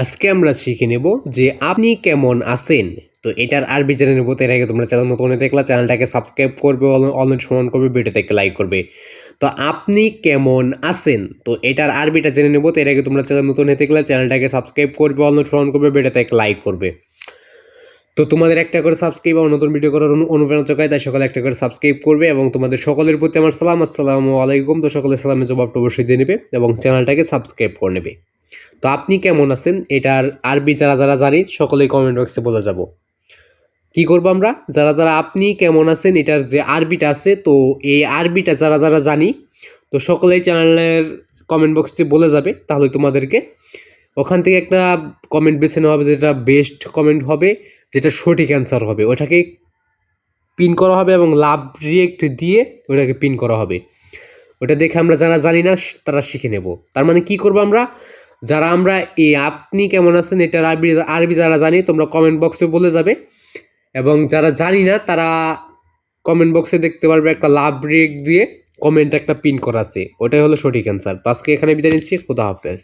আজকে আমরা শিখে নেব যে আপনি কেমন আছেন। তো এটার আরবি জেনে নেব তো এর আগে তোমরা চ্যানেল নতুন দেখলে চ্যানেলটাকে সাবস্ক্রাইব করবে অলরেডি সমান করবে ভিডিওটাকে লাইক করবে। তো আপনি কেমন আছেন? তো এটার আরবিটা জেনে নেব তো এর আগে তোমরা চ্যানেল নতুন হয়ে দেখলে চ্যানেলটাকে সাবস্ক্রাইব করবে অলরেডি সমান করবে ভিডিওটাকে লাইক করবে। তো তোমাদের একটা করে সাবস্ক্রাইব আর নতুন ভিডিও করার অনুপ্রেরণা যোগায়, তাই সকালে একটা করে সাবস্ক্রাইব করবে এবং তোমাদের সকলের প্রতি আমার সালাম। আসসালামু আলাইকুম। তো সকলের সালামের জবাবটা অবশ্যই দিয়ে নেবে এবং চ্যানেলটাকে সাবস্ক্রাইব করে নেবে। তো আপনি কেমন আছেন? এটার আরবি যারা যারা জানি, সকলেই কমেন্ট বক্সে বলে যাব। কি করব আমরা? যারা যারা আপনি কেমন আছেন, এটার যে আরবিটা আছে, তো এই আরবিটা যারা যারা জানি, তো সকলেই চ্যানেলের কমেন্ট বক্সে বলে যাবে, তাহলে তোমাদেরকে। ওখান থেকে একটা কমেন্ট বেছে নেওয়া হবে, যেটা বেস্ট কমেন্ট হবে, যেটা সঠিক অ্যান্সার হবে। ওটাকে পিন করা হবে এবং লাভ রিয়েক্ট দিয়ে ওটাকে পিন করা হবে। ওটা দেখে আমরা যারা জানি না, তারা শিখে নেব। তার মানে কি করব আমরা? যারা আমরা এ আপনি কেমন আছেন এটার আরবি আরবি যারা জানি, তোমরা কমেন্ট বক্সে বলে যাবে। এবং যারা জানি না, তারা কমেন্ট বক্সে দেখতে পারবে একটা লাভ ব্রেক দিয়ে কমেন্ট একটা পিন করা আছে। ওটাই হলো সঠিক অ্যান্সার তো আজকে এখানে বিদায় নিচ্ছি, খুদা হাফেজ।